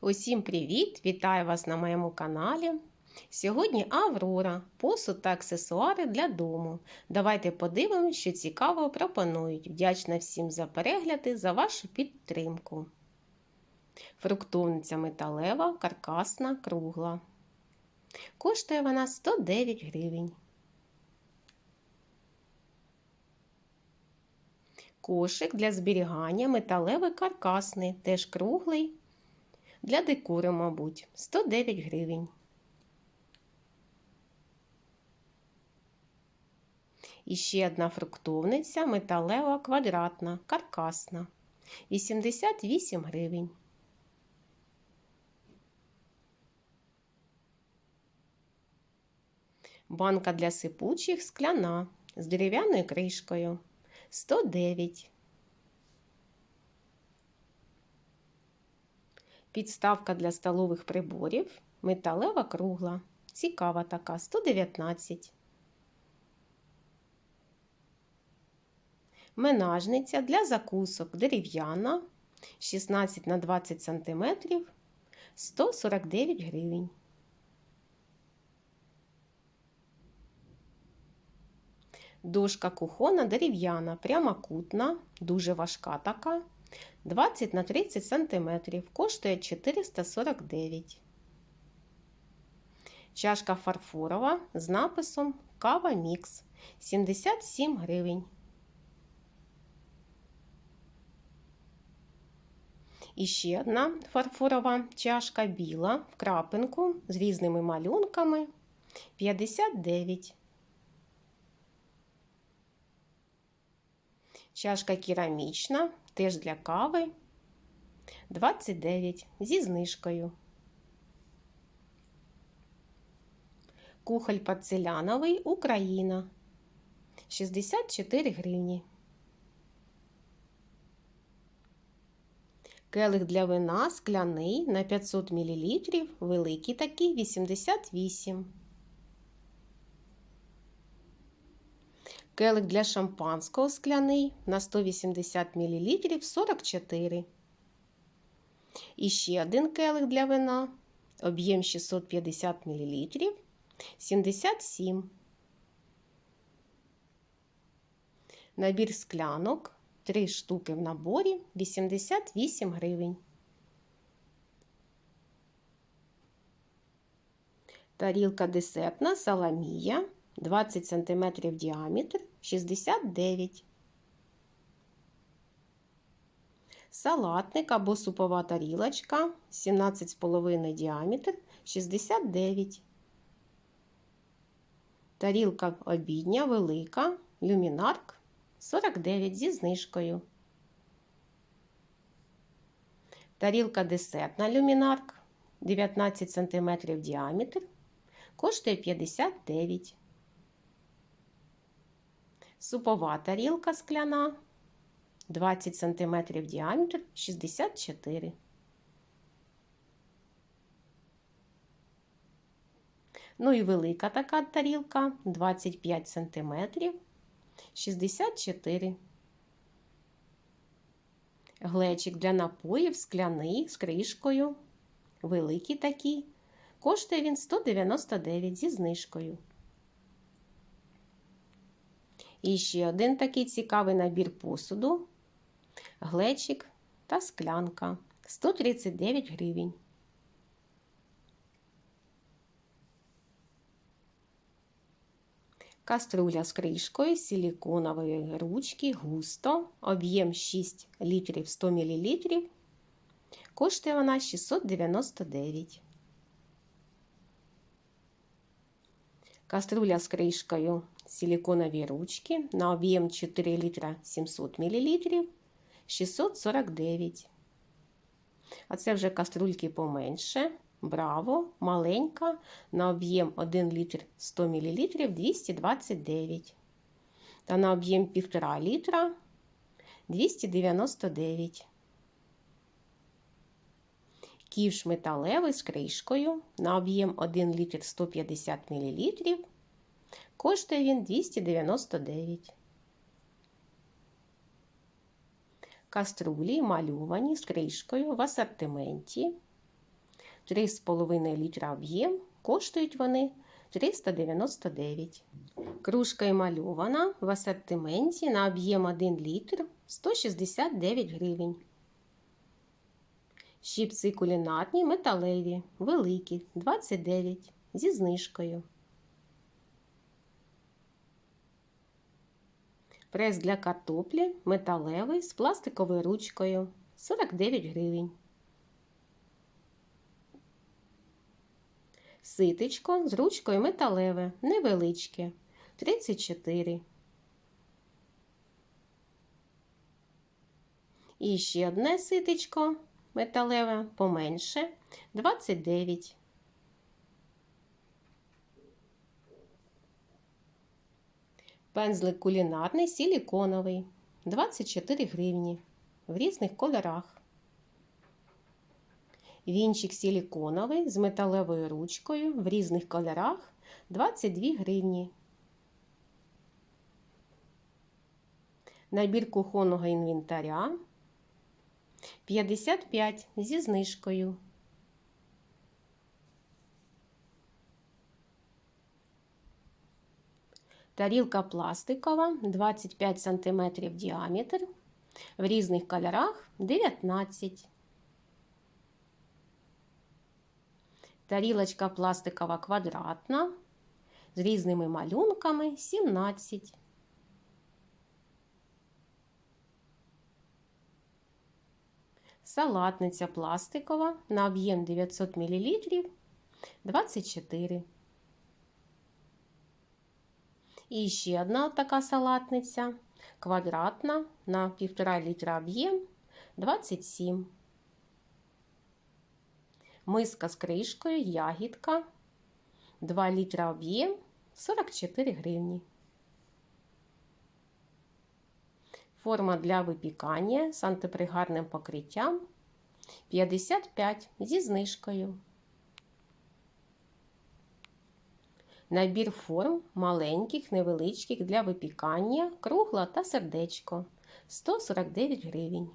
Усім привіт! Вітаю вас на моєму каналі. Сьогодні Аврора, посуд та аксесуари для дому. Давайте подивимося, що цікаво пропонують. Вдячна всім за перегляди, за вашу підтримку. Фруктовниця металева, каркасна, кругла. Коштує вона 109 гривень. Кошик для зберігання металевий каркасний, теж круглий. Для декору, мабуть, 109 гривень. І ще одна фруктовниця металева квадратна, каркасна. 88 гривень. Банка для сипучих скляна з дерев'яною кришкою 109. Підставка для столових приборів. Металева кругла. Цікава така 119. Менажниця для закусок дерев'яна 16 на 20 см 149 гривень. Дошка кухона дерев'яна, прямокутна, дуже важка така. 20 на 30 см, коштує 449. Чашка фарфорова з написом Кава Мікс 77 гривень. І ще одна фарфорова чашка біла в крапинку з різними малюнками 59. Чашка керамічна, теж для кави 29 зі знижкою. Кухоль порцеляновий Україна 64 гривні. Келих для вина скляний на 500 мл, великий такий 88. Келих для шампанського скляний на 180 мл 44. І ще один келих для вина. Об'єм 650 мл 77. Набір склянок 3 штуки в наборі 88 гривень. Тарілка десертна саламія 20 см діаметр 69. Салатник або супова тарілочка 17,5 діаметр 69. Тарілка обідня велика, люмінарк 49 зі знижкою. Тарілка десертна люмінарк 19 см діаметр коштує 59. Супова тарілка скляна 20 см діаметр 64. Ну і велика така тарілка 25 см 64. Глечик для напоїв скляний з кришкою. Великий такий. Коштує він 199 зі знижкою. І ще один такий цікавий набір посуду, глечик та склянка 139 гривень. Каструля з кришкою силіконової ручки густо, об'єм 6 літрів 100 мл. Коштує вона 699. Каструля з кришкою силиконові ручки на об'єм 4 літра 700 мл 649. А це вже каструльки поменше. Браво, маленька, на об'єм 1 літр 100 мл 229. Та на об'єм 1,5 літра 299. Ківш металевий з кришкою на об'єм 1 літр 150 мл Коштує він 299. Каструлі малювані з кришкою в асортименті 3,5 літра об'єм. Коштують вони 399. Кружка емальована в асортименті на об'єм 1 літр 169 гривень. Щіпці кулінарні металеві, великі 29 зі знижкою. Прес для картоплі металевий з пластиковою ручкою 49 гривень. Ситечко з ручкою металеве, невеличке 34. І ще одне ситечко металеве поменше 29. Пензлик кулінарний силіконовий 24 гривні в різних кольорах. Вінчик силіконовий з металевою ручкою в різних кольорах 22 гривні. Набір кухонного інвентаря 55 зі знижкою. Тарілка пластикова 25 см діаметр. В різних кольорах 19. Тарілочка пластикова квадратна з різними малюнками 17. Салатниця пластикова на об'єм 900 мл 24. І ще одна така салатниця квадратна на 1,5 літра об'єм 27. Миска з кришкою, ягідка 2 літра об'єм 44 гривні. Форма для випікання з антипригарним покриттям 55 зі знижкою. Набір форм маленьких, невеличких для випікання, кругла та сердечко 149 гривень.